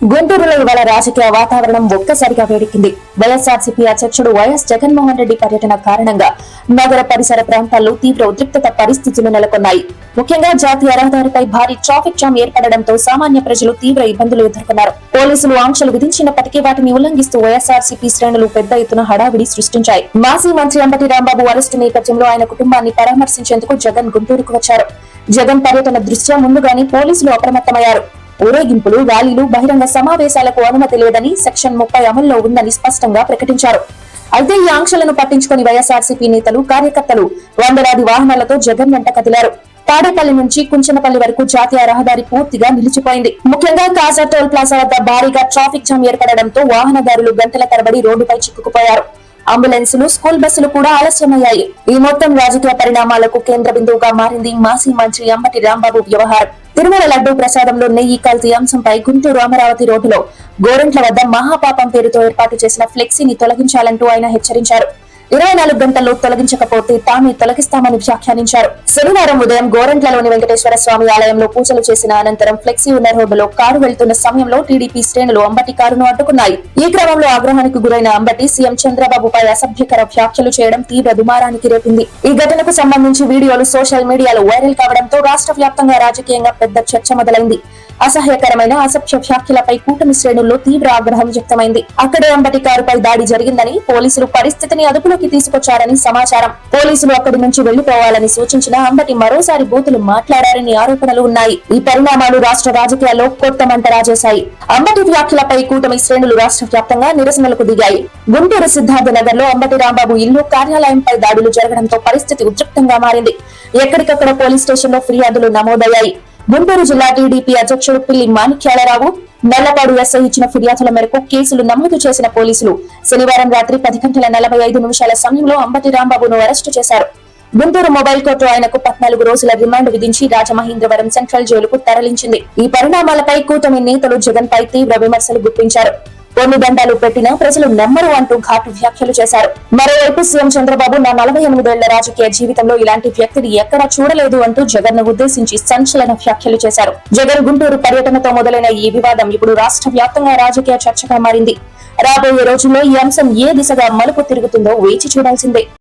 గుంటూరులో ఇవాళ రాజకీయ వాతావరణం ఒక్కసారిగా వేడెక్కింది. వైఎస్ఆర్సీపీ అధ్యక్షుడు వైఎస్ జగన్మోహన్ రెడ్డి పర్యటన కారణంగా నగర పరిసర ప్రాంతాల్లో తీవ్ర ఉద్రిక్తత పరిస్థితులు నెలకొన్నాయి. ముఖ్యంగా జాతీయ రహదారిపై భారీ ట్రాఫిక్ జామ్ ఏర్పడడంతో సామాన్య ప్రజలు తీవ్ర ఇబ్బందులు ఎదుర్కొన్నారు. పోలీసులు ఆంక్షలు విధించినప్పటికీ వాటిని ఉల్లంఘిస్తూ వైఎస్ఆర్సీపీ శ్రేణులు పెద్ద ఎత్తున హడావిడి సృష్టించాయి. మాజీ మంత్రి అంబటి రాంబాబు అరెస్టు నేపథ్యంలో ఆయన కుటుంబాన్ని పరామర్శించేందుకు జగన్ గుంటూరుకు వచ్చారు. జగన్ పర్యటన దృష్ట్యా ముందుగానే పోలీసులు అప్రమత్తమయ్యారు. ఊరేగింపులు ర్యాలీలు బహిరంగ సమావేశాలకు అనుమతి లేదని సెక్షన్ ముప్పై అమల్లో ఉందని స్పష్టంగా ప్రకటించారు. అయితే ఈ ఆంక్షలను పట్టించుకుని వైఎస్ఆర్సీపీ నేతలు కార్యకర్తలు వందలాది వాహనాలతో జగన్ వెంట కదిలారు. తాడేపల్లి నుంచి కుంచనపల్లి వరకు జాతీయ రహదారి పూర్తిగా నిలిచిపోయింది. ముఖ్యంగా కాజా టోల్ ప్లాజా వద్ద భారీగా ట్రాఫిక్ జామ్ ఏర్పడడంతో వాహనదారులు గంటల తరబడి రోడ్డుపై చిక్కుకుపోయారు. అంబులెన్సులు స్కూల్ బస్సులు కూడా ఆలస్యమయ్యాయి. ఈ మొత్తం రాజకీయ పరిణామాలకు కేంద్ర బిందువుగా మారింది మాజీ మంత్రి అంబటి రాంబాబు వ్యవహారం. తిరుమల లడ్డూ ప్రసాదంలో నెయ్యి కల్తీ అంశంపై గుంటూరు అమరావతి రోడ్డులో గోరంట్ల వద్ద మహాపాపం పేరుతో ఏర్పాటు చేసిన ఫ్లెక్సీని తొలగించాలంటూ ఆయన హెచ్చరించారు. ఇరవై నాలుగు గంటల్లో తొలగించకపోతే తామే తొలగిస్తామని వ్యాఖ్యానించారు. శనివారం ఉదయం గోరంట్లలోని వెంకటేశ్వర స్వామి ఆలయంలో పూజలు చేసిన అనంతరం ఫ్లెక్సీ ఉన్న రోడ్డులో కారు వెళ్తున్న సమయంలో టీడీపీ శ్రేణులు అంబటి కారును అడ్డుకున్నాయి. ఈ క్రమంలో ఆగ్రహానికి గురైన అంబటి సీఎం చంద్రబాబుపై అసభ్యకర వ్యాఖ్యలు చేయడం తీవ్ర దుమారానికి రేపింది. ఈ ఘటనకు సంబంధించి వీడియోలు సోషల్ మీడియాలో వైరల్ కావడంతో రాష్ట్ర వ్యాప్తంగా రాజకీయంగా పెద్ద చర్చ మొదలైంది. అసహ్యకరమైన అసభ్య వ్యాఖ్యలపై కూటమి శ్రేణుల్లో తీవ్ర ఆగ్రహం వ్యక్తమైంది. అక్కడే అంబటి కారుపై దాడి జరిగిందని పోలీసులు పరిస్థితిని అదుపులో అదుపులోకి తీసుకొచ్చారని సమాచారం. పోలీసులు అక్కడి నుంచి వెళ్ళిపోవాలని సూచించిన అంబటి మరోసారి బూతులు మాట్లాడారని ఆరోపణలు ఉన్నాయి. ఈ పరిణామాలు రాష్ట్ర రాజకీయాల్లో కొత్త మంట రాజేశాయి. అంబటి వ్యాఖ్యలపై కూటమి శ్రేణులు రాష్ట్ర వ్యాప్తంగా నిరసనలకు దిగాయి. గుంటూరు సిద్ధార్థ నగర్లో అంబటి రాంబాబు ఇల్లు కార్యాలయంపై దాడులు జరగడంతో పరిస్థితి ఉద్రిక్తంగా మారింది. ఎక్కడికక్కడ పోలీస్ స్టేషన్లో ఫిర్యాదులు నమోదయ్యాయి. గుంటూరు జిల్లా టీడీపీ అధ్యక్షుడు పిల్లి మాణిక్యాలరావు నల్లపాడు ఎస్ఐ ఇచ్చిన ఫిర్యాదుల మేరకు కేసులు నమోదు చేసిన పోలీసులు శనివారం రాత్రి పది గంటల నలభై ఐదు నిమిషాల సమయంలో అంబటి రాంబాబును అరెస్టు చేశారు. గుంటూరు మొబైల్ కోర్టు ఆయనకు పద్నాలుగు రోజుల రిమాండ్ విధించి రాజమహేంద్రవరం సెంట్రల్ జైలుకు తరలించింది. ఈ పరిణామాలపై కూటమి నేతలు జగన్ పై తీవ్ర విమర్శలు గుప్పించారు. కొన్ని దండాలు పెట్టినా ప్రజలు నమ్మరు అంటూ ఘాటు వ్యాఖ్యలు చేశారు. మరోవైపు సీఎం చంద్రబాబు నా నలభై ఎనిమిదేళ్ళ రాజకీయ జీవితంలో ఇలాంటి వ్యక్తిని ఎక్కడా చూడలేదు అంటూ జగన్ను ఉద్దేశించి సంచలన వ్యాఖ్యలు చేశారు. జగన్ గుంటూరు పర్యటనతో మొదలైన ఈ వివాదం ఇప్పుడు రాష్ట్ర వ్యాప్తంగా రాజకీయ చర్చగా మారింది. రాబోయే రోజుల్లో ఈ అంశం ఏ దిశగా మలుపు తిరుగుతుందో వేచి చూడాల్సిందే.